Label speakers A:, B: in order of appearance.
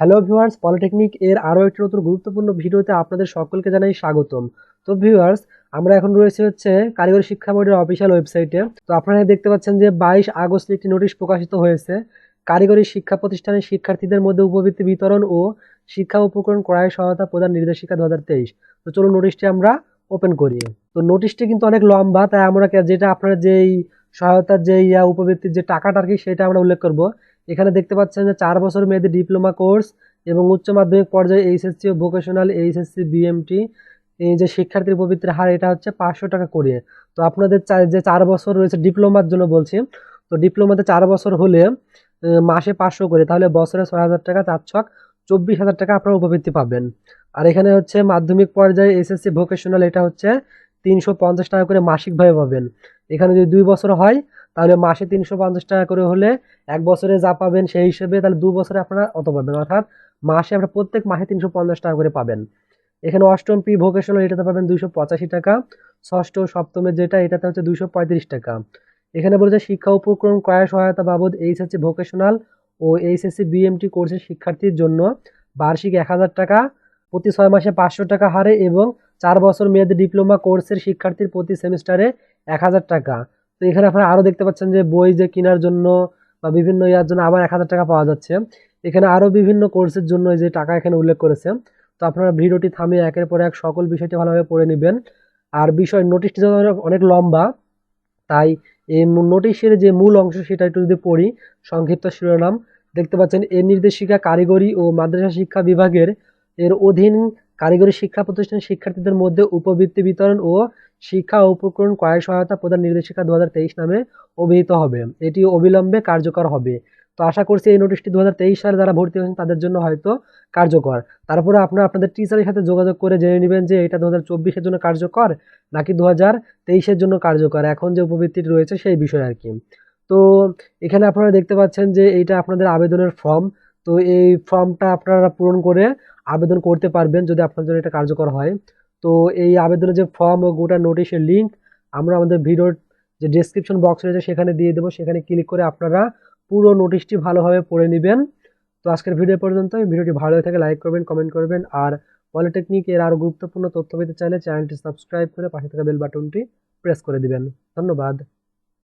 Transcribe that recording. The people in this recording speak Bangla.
A: হ্যালো ভিউয়ার্স পলিটেকনিক এর আরও একটি নতুন গুরুত্বপূর্ণ ভিডিওতে আপনাদের সকলকে জানাই স্বাগতম। তো ভিউয়ার্স আমরা এখন রয়েছে হচ্ছে কারিগরি শিক্ষা বোর্ডের অফিসিয়াল ওয়েবসাইটে তো আপনারা দেখতে পাচ্ছেন যে বাইশ আগস্ট একটি নোটিশ প্রকাশিত হয়েছে। কারিগরি শিক্ষা প্রতিষ্ঠানের শিক্ষার্থীদের মধ্যে উপবৃত্তি বিতরণ ও শিক্ষা উপকরণ ক্রয় সহায়তা প্রদান নির্দেশিকা দু হাজার তেইশ। তো চলুন নোটিশটি আমরা ওপেন করি। তো নোটিশটি কিন্তু অনেক লম্বা, তাই আমরা যেটা আপনারা যেই সহায়তার যে ইয়া উপবৃত্তির যে টাকাটা আর কি, সেটা আমরা উল্লেখ করব। এখানে দেখতে পাচ্ছেন যে চার বছর মেয়াদী ডিপ্লোমা কোর্স এবং উচ্চ মাধ্যমিক পর্যায়ে এইচএসসি ও ভোকেশনাল এইচএসসি বিএমটি। এই যে শিক্ষার্থীর উপবৃত্তির হার, এটা হচ্ছে পাঁচশো টাকা করে। তো আপনাদের যে চার বছর রয়েছে ডিপ্লোমার জন্য বলছি, তো ডিপ্লোমাতে চার বছর হলে মাসে পাঁচশো করে, তাহলে বছরে ছয় হাজার টাকা, চার ছক চব্বিশ হাজার টাকা আপনারা উপবৃত্তি পাবেন। আর এখানে হচ্ছে মাধ্যমিক পর্যায়ে এসএসসি ভোকেশনাল, এটা হচ্ছে তিনশো পঞ্চাশ টাকা করে মাসিকভাবে পাবেন। এখানে যদি দুই বছর হয় তাহলে মাসে তিনশো পঞ্চাশ টাকা করে হলে এক বছরে যা পাবেন সেই হিসেবে তাহলে দু বছরে আপনারা অত পাবেন অর্থাৎ মাসে আপনারা প্রত্যেক মাসে তিনশো পঞ্চাশ টাকা করে পাবেন। এখানে অষ্টম পি ভোকেশনাল এটাতে পাবেন দুইশো পঁচাশি টাকা। ষষ্ঠ সপ্তমের যেটা, এটাতে হচ্ছে দুইশো পঁয়ত্রিশ টাকা। এখানে বলেছে শিক্ষা উপক্রম ক্রয় সহায়তা বাবদ এইচএসসি ভোকেশনাল ও এইচএসসি বিএমটি কোর্সের শিক্ষার্থীর জন্য বার্ষিক এক হাজার টাকা, প্রতি ছয় মাসে পাঁচশো টাকা হারে এবং চার বছর মেয়াদী ডিপ্লোমা কোর্সের শিক্ষার্থীর প্রতি সেমিস্টারে এক হাজার টাকা। তো এখানে আপনারা আরও দেখতে পাচ্ছেন যে বই যে কেনার জন্য বা বিভিন্ন ইয়ার জন্য আবার এক হাজার টাকা পাওয়া যাচ্ছে। এখানে আরও বিভিন্ন কোর্সের জন্য যে টাকা এখানে উল্লেখ করেছে। তো আপনারা ভিডিওটি থামিয়ে একের পর এক সকল বিষয়টি ভালোভাবে পড়ে নেবেন। আর বিষয় নোটিশটি অনেক- অনেক লম্বা, তাই এই নোটিশের যে মূল অংশ সেটা একটু যদি পড়ি, সংক্ষিপ্ত শিরোনাম, দেখতে পাচ্ছেন এর নির্দেশিকা কারিগরি ও মাদ্রাসা শিক্ষা বিভাগের এর অধীন কারিগরি শিক্ষা প্রতিষ্ঠানের শিক্ষার্থীদের মধ্যে উপবৃত্তি বিতরণ ও শিক্ষা উপকরণ ক্রয় সহায়তা প্রদান নির্দেশিকা দু হাজার তেইশ নামে অভিহিত হবে। এটি অবিলম্বে কার্যকর হবে। তো আশা করছি এই নোটিশটি দু হাজার তেইশ সালে যারা ভর্তি হয়েছেন তাদের জন্য হয়তো কার্যকর। তারপরে আপনারা আপনাদের টিচারের সাথে যোগাযোগ করে জেনে নেবেন যে এটা দু হাজার জন্য কার্যকর নাকি দু হাজার জন্য কার্যকর। এখন যে উপবৃত্তিটি রয়েছে সেই বিষয়ে আর কি। তো এখানে আপনারা দেখতে পাচ্ছেন যে এইটা আপনাদের আবেদনের ফর্ম তো এই ফর্মটা আপনারা পূরণ করে আবেদন করতে পারবেন যদি আপনার জন্য এটা কার্যকর হয়। তো এই আবেদনের যে ফর্ম ও গোটা নোটিশের লিঙ্ক আমরা আমাদের ভিডিওর যে ডেসক্রিপশন বক্স রয়েছে সেখানে দিয়ে দেবো। সেখানে ক্লিক করে আপনারা পুরো নোটিশটি ভালোভাবে পড়ে নেবেন। তো আজকের ভিডিও পর্যন্ত ভিডিওটি ভালো হয়ে থাকে লাইক করবেন কমেন্ট করবেন। আর পলিটেকনিক এর আরও গুরুত্বপূর্ণ তথ্য পেতে চাইলে চ্যানেলটি সাবস্ক্রাইব করে পাশে থাকা বেল বাটনটি প্রেস করে দিবেন। ধন্যবাদ।